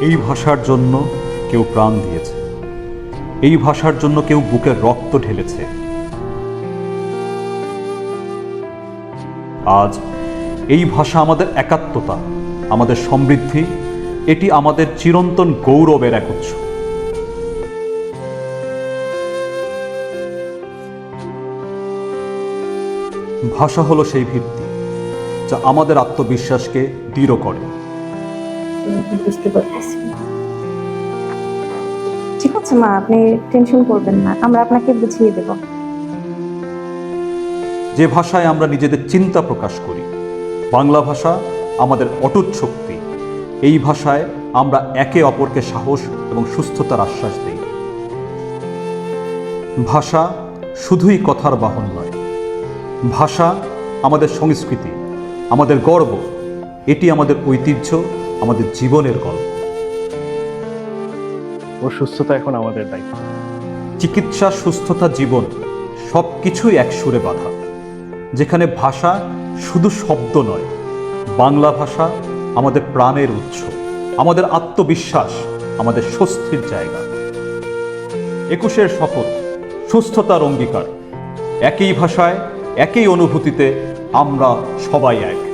এই ভাষার জন্য কেউ প্রাণ দিয়েছে। এই ভাষার জন্য কেউ বুকের রক্ত ঢেলেছে। আজ এই ভাষা আমাদের একাত্মতা, আমাদের সমৃদ্ধি, এটি আমাদের চিরন্তন গৌরবের এক উৎস। ভাষা হলো সেই ভিত্তি যা আমাদের আত্মবিশ্বাসকে দৃঢ় করে। বুঝতে পারতেছি ঠিক আছে, মা, আপনি টেনশন করবেন না, আমরা আপনাকে বুঝিয়ে দেব। যে ভাষায় আমরা নিজেদের চিন্তা প্রকাশ করি, বাংলা ভাষা আমাদের অটুট শক্তি। এই ভাষায় আমরা একে অপরকে সাহস এবং সুস্থতার আশ্বাস দিই। ভাষা শুধুই কথার বাহন নয়। ভাষা আমাদের সংস্কৃতি, আমাদের গর্ব, এটি আমাদের ঐতিহ্য আমাদের জীবনের গল্প। ওর সুস্থতা এখন আমাদের দায়িত্ব। চিকিৎসা সুস্থতা জীবন সব কিছুই এক সুরে বাঁধা। যেখানে ভাষা শুধু শব্দ নয় বাংলা ভাষা আমাদের প্রাণের উৎস আমাদের আত্মবিশ্বাস আমাদের স্বস্তির জায়গা। একুশের শপথ সুস্থতার অঙ্গীকার। একই ভাষায় একই অনুভূতিতে আমরা সবাই এক।